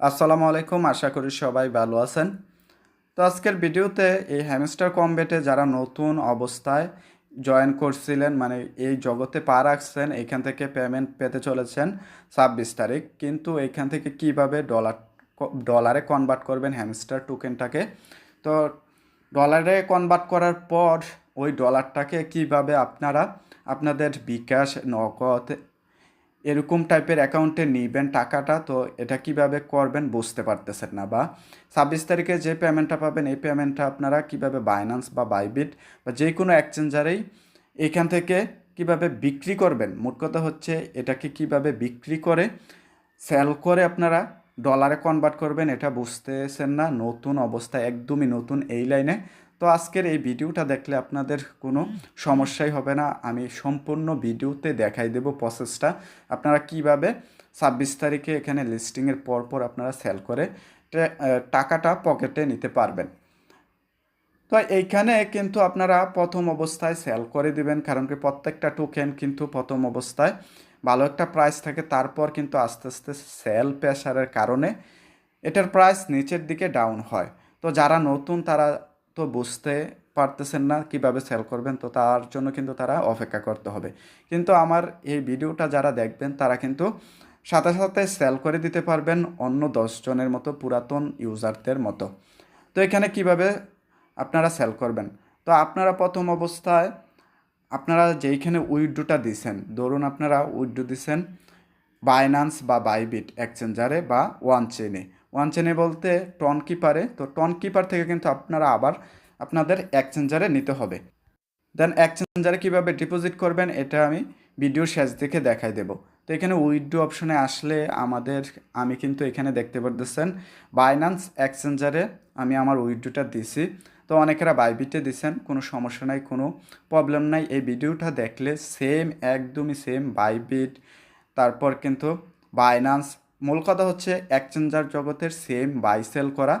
আসসালামু আলাইকুম, আশা করি সবাই ভালো আছেন। তো আজকের ভিডিওতে এই হ্যামস্টার কমবেটে যারা নতুন অবস্থায় জয়েন করছিলেন মানে এই জগতে পা রাখছেন, এখান থেকে পেমেন্ট পেতে চলেছেন ছাব্বিশ তারিখ। কিন্তু এখান থেকে কীভাবে ডলার ডলারে কনভার্ট করবেন হ্যামস্টার টোকেনটাকে তো ডলারে কনভার্ট করার পর ওই ডলারটাকে কীভাবে আপনারা, আপনাদের বিকাশ, নগদ এরকম টাইপের অ্যাকাউন্টে নিবেন টাকাটা, তো এটা কীভাবে করবেন বুঝতে পারতেছেন না বা ছাব্বিশ তারিখে যে পেমেন্টটা পাবেন, এই পেমেন্টটা আপনারা কীভাবে বাইন্যান্স বা বাইবিট বা যে কোনো এক্সচেঞ্জারেই এখান থেকে কীভাবে বিক্রি করবেন? মোট কথা হচ্ছে এটাকে কীভাবে বিক্রি করে সেল করে আপনারা ডলারে কনভার্ট করবেন, এটা বুঝতেছেন না। নতুন অবস্থা, একদমই নতুন এই লাইনে তো আজকের এই ভিডিওটা দেখলে আপনাদের কোনো সমস্যাই হবে না। আমি সম্পূর্ণ ভিডিওতে দেখাই দেব প্রসেসটা আপনারা কীভাবে ছাব্বিশ তারিখে এখানে লিস্টিংয়ের পর পর আপনারা সেল করে টাকাটা পকেটে নিতে পারবেন। তো এইখানে কিন্তু আপনারা প্রথম অবস্থায় সেল করে দিবেন কারণ কি প্রত্যেকটা টোকেন কিন্তু প্রথম অবস্থায় ভালো একটা প্রাইস থাকে। তারপর কিন্তু আস্তে আস্তে সেল প্রেশারের কারণে এটার প্রাইস নিচের দিকে ডাউন হয়। তো যারা নতুন তারা তো বুঝতে পারতেছেন না কীভাবে সেল করবেন, তো তার জন্য কিন্তু তারা অপেক্ষা করতে হবে। কিন্তু আমার এই ভিডিওটা যারা দেখবেন, তারা কিন্তু সাথে সাথে সেল করে দিতে পারবেন অন্য দশজনের মতো পুরাতন ইউজারদের মতো। তো এখানে কীভাবে আপনারা সেল করবেন? তো আপনারা প্রথম অবস্থায় আপনারা যেইখানে উইড্রোটা দিছেন, ধরুন আপনারা উইড্রো দিছেন বাইনান্স বা বাইবিট এক্সচেঞ্জারে বা ওয়ান চেনে ওয়ান চেনে বলতে টন কিপারে তো টন কিপার থেকে কিন্তু আপনারা আবার আপনাদের এক্সচেঞ্জারে নিতে হবে। দেন এক্সচেঞ্জারে কীভাবে ডিপোজিট করবেন এটা আমি ভিডিও শেষ দেখে দেখাই দেব। তো এখানে উইথড্রো অপশনে আসলে আমাদের, আমি কিন্তু এখানে দেখতে পারতেছেন বাইনান্স এক্সচেঞ্জারে আমি আমার উইথড্রোটা দিছি। তো অনেকেরা বাইবিটে দিছেন, কোনো সমস্যা নাই, কোনো প্রবলেম নাই। এই ভিডিওটা দেখলে সেম একদমই সেম বাইবিট তারপর কিন্তু বাইনান্স মূল কথা হচ্ছে এক্সচেঞ্জার জগতের সেম বাই সেল করা।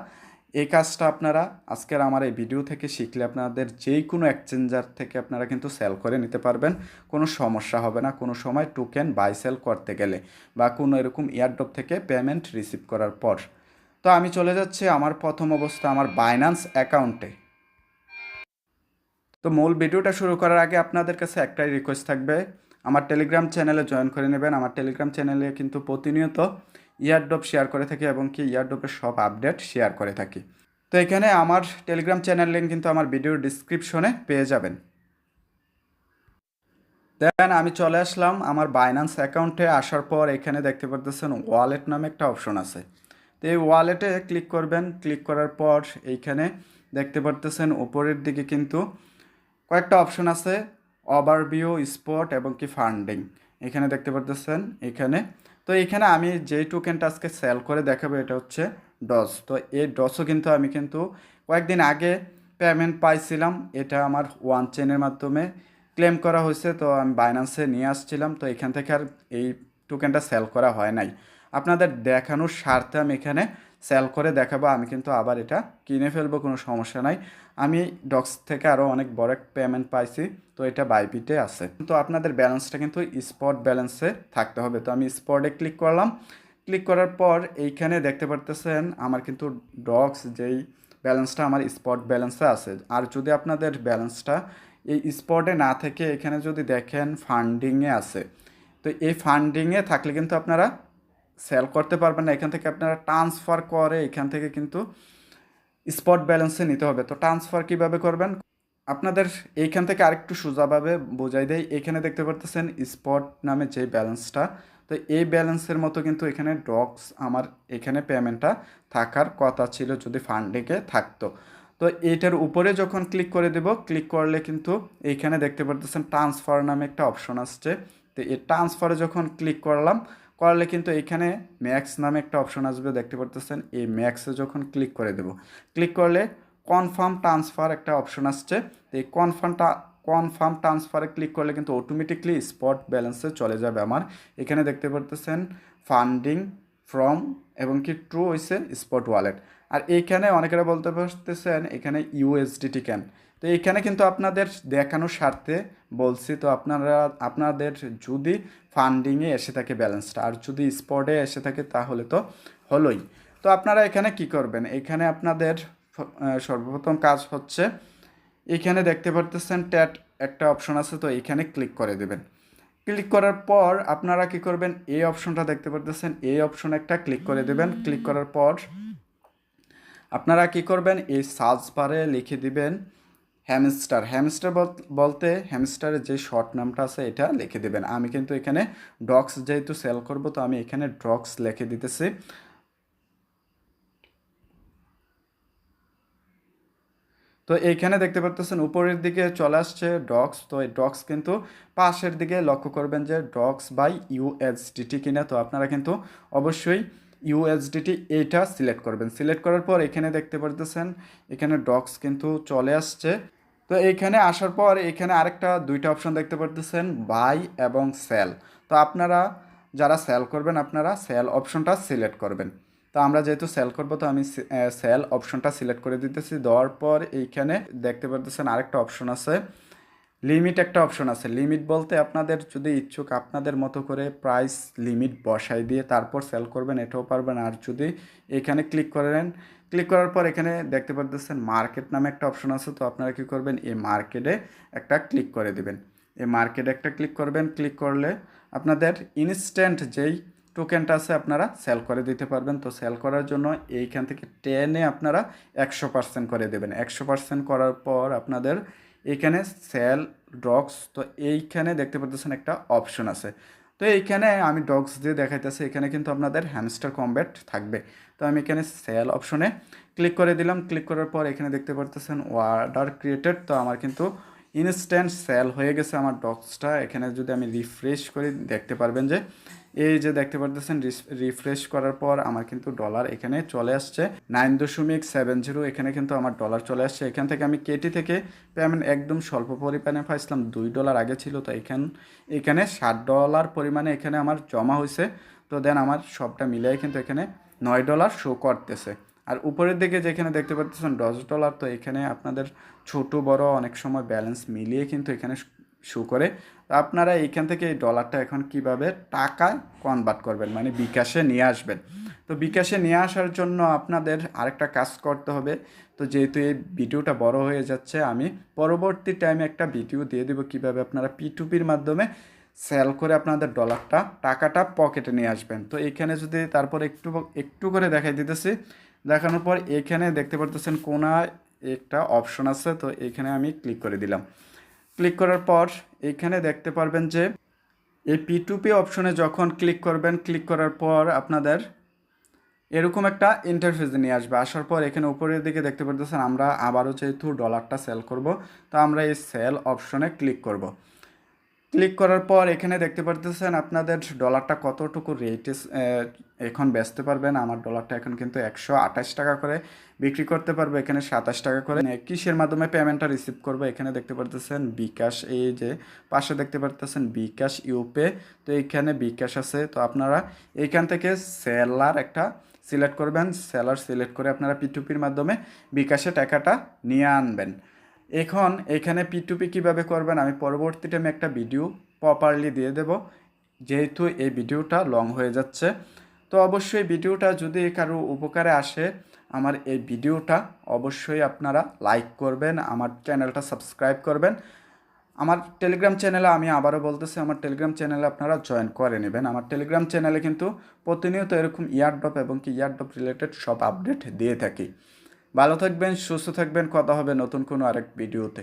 এই কাজটা আপনারা আজকের আমার এই ভিডিও থেকে শিখলে আপনাদের যেই কোনো এক্সচেঞ্জার থেকে আপনারা কিন্তু সেল করে নিতে পারবেন। কোনো সমস্যা হবে না, কোনো সময় টোকেন বাই সেল করতে গেলে বা কোনো এরকম এয়ারড্রপ থেকে পেমেন্ট রিসিভ করার পর। তো আমি চলে যাচ্ছি আমার প্রথম অবস্থা, আমার বাইনান্স অ্যাকাউন্টে তো মূল ভিডিওটা শুরু করার আগে আপনাদের কাছে একটাই রিকোয়েস্ট থাকবে। আমার টেলিগ্রাম চ্যানেলে জয়েন করে নেবেন। আমার টেলিগ্রাম চ্যানেলে কিন্তু প্রতিনিয়ত ইয়ারড্রপ শেয়ার করে থাকি এবং কি ইয়ারড্রপের সব আপডেট শেয়ার করে থাকি। তো এখানে আমার টেলিগ্রাম চ্যানেল লিঙ্ক কিন্তু আমার ভিডিওর ডিসক্রিপশনে পেয়ে যাবেন। দেন আমি চলে আসলাম আমার বাইন্যান্স অ্যাকাউন্টে আসার পর এখানে দেখতে পারতেছেন ওয়ালেট নামে একটা অপশন আছে। তো এই ওয়ালেটে ক্লিক করবেন। ক্লিক করার পর এইখানে দেখতে পারতেছেন উপরের দিকে কিন্তু কয়েকটা অপশন আছে। ওভারভিউ স্পট এবং কি ফান্ডিং। এখানে দেখতে পারতেছেন, এখানে। তো এখানে আমি যেই টোকেনটা আজকে সেল করে দেখাবো, এটা হচ্ছে ডস তো এই ডসও কিন্তু আমি কিন্তু কয়েকদিন আগে পেমেন্ট পাইছিলাম, এটা আমার ওয়ান চেনের মাধ্যমে ক্লেম করা হয়েছে, তো আমি বাইন্যান্সে নিয়ে আসছিলাম, তো এখান থেকে আর এই টোকেনটা সেল করা হয় নাই। আপনাদের দেখানোর স্বার্থে আমি এখানে সেল করে দেখাবো, আমি কিন্তু আবার এটা কিনে ফেলব, কোনো সমস্যা নাই। আমি ডক্স থেকে আরও অনেক বড় এক পেমেন্ট পাইছি, তো এটা বাইবিটে আছে। তো আপনাদের ব্যালেন্সটা কিন্তু স্পট ব্যালেন্সে থাকতে হবে। তো আমি স্পটে ক্লিক করলাম। ক্লিক করার পর এইখানে দেখতে পারতেছেন, আমার কিন্তু ডক্স যেই ব্যালেন্সটা আমার স্পট ব্যালেন্সে আছে। আর যদি আপনাদের ব্যালেন্সটা এই স্পটে না থেকে এখানে যদি দেখেন ফান্ডিংয়ে আছে। তো এই ফান্ডিংয়ে থাকলে কিন্তু আপনারা সেল করতে পারবেন না, এখান থেকে আপনারা ট্রান্সফার করে এখান থেকে কিন্তু স্পট ব্যালেন্সে নিতে হবে। তো ট্রান্সফার কীভাবে করবেন? আপনাদের এইখান থেকে আরেকটু সোজাভাবে বোঝাই দেয় এখানে দেখতে পারতেছেন স্পট নামে যে ব্যালেন্সটা তো এই ব্যালেন্সের মতো কিন্তু এখানে ডক্স আমার এখানে পেমেন্টটা থাকার কথা ছিল যদি ফান্ডিংয়ে থাকতো। তো এইটার উপরে যখন ক্লিক করে দেব ক্লিক করলে কিন্তু এইখানে দেখতে পারতেছেন ট্রান্সফার নামে একটা অপশন আসছে। তো এই ট্রান্সফারে যখন ক্লিক করলাম করলে কিন্তু এখানে ম্যাক্স নামে একটা অপশন আসবে, দেখতে পারতেছেন? এই ম্যাক্সে যখন ক্লিক করে দেব ক্লিক করলে কনফার্ম ট্রান্সফার একটা অপশন আসছে। তো এই কনফার্মটা কনফার্ম ট্রান্সফারে ক্লিক করলে কিন্তু অটোমেটিকলি স্পট ব্যালেন্সে চলে যাবে আমার। এখানে দেখতে পারতেছেন ফান্ডিং ফ্রম এবং কি ট্রু হয়েছে স্পট ওয়ালেট আর এইখানে অনেকেরা বলতে পারতেছেন, এখানে ইউএসডিটি ক্যান তো এইখানে কিন্তু আপনাদের দেখানোর স্বার্থে বলছি, তো আপনারা, আপনাদের যদি ফান্ডিংয়ে এসে থাকে ব্যালেন্সটা আর যদি স্পটে এসে থাকে তাহলে তো হলোই। তো আপনারা এখানে কি করবেন? এখানে আপনাদের সর্বপ্রথম কাজ হচ্ছে, এখানে দেখতে পারতেছেন ট্যাট একটা অপশন আছে, তো এখানে ক্লিক করে দেবেন। ক্লিক করার পর আপনারা কি করবেন? এই অপশনটা দেখতে পারতেছেন, এই অপশন একটা ক্লিক করে দেবেন। ক্লিক করার পর আপনারা কি করবেন? এই সার্চ বারে লিখে দিবেন হ্যামস্টার। হ্যামস্টার বলতে হ্যামস্টারের যে শর্ট নামটা আছে, এটা লিখে দেবেন। আমি কিন্তু এখানে ডক্স যেহেতু সেল করব, তো আমি এখানে ড্রক্স লিখে দিতেছি। তো এইখানে দেখতে পারতেছেন, উপরের দিকে চলে আসছে ডক্স। তো এই ডক্স কিন্তু পাশের দিকে লক্ষ্য করবেন যে ডক্স বাই ইউএসডিটি কিনা। তো আপনারা কিন্তু অবশ্যই ইউএসডিটি এইটা সিলেক্ট করবেন। সিলেক্ট করার পর এখানে দেখতে পারতেছেন, এখানে ডক্স কিন্তু চলে আসছে। তো এইখানে আসার পর এখানে আরেকটা, দুইটা অপশন দেখতে পারতেছেন বাই এবং সেল তো আপনারা যারা সেল করবেন, আপনারা সেল অপশনটা সিলেক্ট করবেন। তো আমরা যেহেতু সেল করব, তো আমি সেল অপশনটা সিলেক্ট করে দিতেছি। দেওয়ার পর এইখানে দেখতে পারতেছেন আরেকটা অপশন আছে। লিমিট একটা অপশন আছে। লিমিট বলতে আপনাদের যদি ইচ্ছুক আপনাদের মতো করে প্রাইস লিমিট বসাই দিয়ে তারপর সেল করবেন, এটাও পারবেন। আর যদি এখানে ক্লিক করেন ক্লিক করার পর এখানে দেখতে পারতেছেন মার্কেট নামে একটা অপশন আছে। তো আপনারা কী করবেন? এই মার্কেটে একটা ক্লিক করে দিবেন। এই মার্কেটে একটা ক্লিক করবেন। ক্লিক করলে আপনাদের ইনস্ট্যান্ট যেই টোকেনটা আছে আপনারা সেল করে দিতে পারবেন। তো সেল করার জন্য এইখান থেকে টেনে আপনারা একশো পার্সেন্ট করে দেবেন। একশো পার্সেন্ট করার পর আপনাদের এইখানে সেল ডগস তো এইখানে দেখতে পাচ্ছেন একটা অপশন আছে। তো এইখানে আমি ডগস দিয়ে দেখাইতেছি, এখানে কিন্তু আপনাদের হ্যামস্টার কম্ব্যাট থাকবে। তো আমি এখানে সেল অপশনে ক্লিক করে দিলাম। ক্লিক করার পর এখানে দেখতে পারতেছেন অর্ডার ক্রিয়েটেড তো আমার কিন্তু ইনস্ট্যান্ট সেল হয়ে গেছে আমার ডগসটা এখানে যদি আমি রিফ্রেশ করি, দেখতে পারবেন যে এই যে দেখতে পারতেছেন রিফ্রেশ করার পর আমার কিন্তু ডলার এখানে চলে আসছে। নাইন দশমিক সেভেন জিরো এখানে কিন্তু আমার ডলার চলে আসছে। এখান থেকে আমি কেটি থেকে পেমেন্ট একদম স্বল্প পরিমাণে পাইছিলাম। দুই ডলার আগে ছিল, তো এখান, এখানে ষাট ডলার পরিমাণে এখানে আমার জমা হয়েছে তো দেন আমার সবটা মিলিয়ে কিন্তু এখানে নয় ডলার শো করতেছে। আর উপরের দিকে যেখানে দেখতে পাচ্ছেন দশ ডলার তো এখানে আপনাদের ছোট বড় অনেক সময় ব্যালেন্স মিলিয়ে কিন্তু এখানে শো করে। আপনারা এইখান থেকে এই ডলারটা এখন কীভাবে টাকায় কনভার্ট করবেন? মানে বিকাশে নিয়ে আসবেন। তো বিকাশে নিয়ে আসার জন্য আপনাদের আরেকটা কাজ করতে হবে। তো যেহেতু এই ভিডিওটা বড় হয়ে যাচ্ছে, আমি পরবর্তী টাইমে একটা ভিডিও দিয়ে দেবো কীভাবে আপনারা পি টুপির মাধ্যমে সেল করে আপনাদের ডলারটা টাকাটা পকেটে নিয়ে আসবেন। তো এইখানে যদি তারপর একটু একটু করে দেখাই দিতেছি। দেখানোর পর এখানে দেখতে পারতেছেন কোনায় একটা অপশন আছে, তো এখানে আমি ক্লিক করে দিলাম। ক্লিক করার পর এখানে দেখতে পারবেন যে এই পি টু পি অপশনে যখন ক্লিক করবেন, ক্লিক করার পর আপনাদের এরকম একটা ইন্টারফেস নিয়ে আসবে। আসার পর এখানে উপরের দিকে দেখতে পারতেছেন আমরা আবারও যেহেতু ডলারটা সেল করব, তো আমরা এই সেল অপশনে ক্লিক করব। ক্লিক করার পর এখানে দেখতে পারতেছেন আপনাদের ডলারটা কতটুকু রেটে এখন বেচতে পারবেন। আমার ডলারটা এখন কিন্তু একশো আঠাশ টাকা করে বিক্রি করতে পারব, এখানে সাতাশ টাকা করে। কিসের মাধ্যমে পেমেন্টটা রিসিভ করব? এখানে দেখতে পারতেছেন বিকাশ, এই যে পাশে দেখতে পারতেছেন বিকাশ ইউপে। তো এইখানে বিকাশ আছে। তো আপনারা এইখান থেকে সেলার একটা সিলেক্ট করবেন। সেলার সিলেক্ট করে আপনারা পিটুপির মাধ্যমে বিকাশে টাকাটা নিয়ে আনবেন। এখন এখানে পিটুপি কীভাবে করবেন আমি পরবর্তী টাইমে একটা ভিডিও প্রপারলি দিয়ে দেব। যেহেতু এই ভিডিওটা লং হয়ে যাচ্ছে, তো অবশ্যই ভিডিওটা যদি কারও উপকারে আসে, আমার এই ভিডিওটা অবশ্যই আপনারা লাইক করবেন, আমার চ্যানেলটা সাবস্ক্রাইব করবেন। আমার টেলিগ্রাম চ্যানেলে আমি আবারও বলতেছি, আমার টেলিগ্রাম চ্যানেলে আপনারা জয়েন করে নেবেন। আমার টেলিগ্রাম চ্যানেলে কিন্তু প্রতিনিয়ত এরকম ইয়ারড্রপ এবং কি ইয়ারড্রপ রিলেটেড সব আপডেট দিয়ে থাকি। ভালো থাকবেন সুস্থ থাকবেন কথা হবে নতুন কোনো আরেক ভিডিওতে।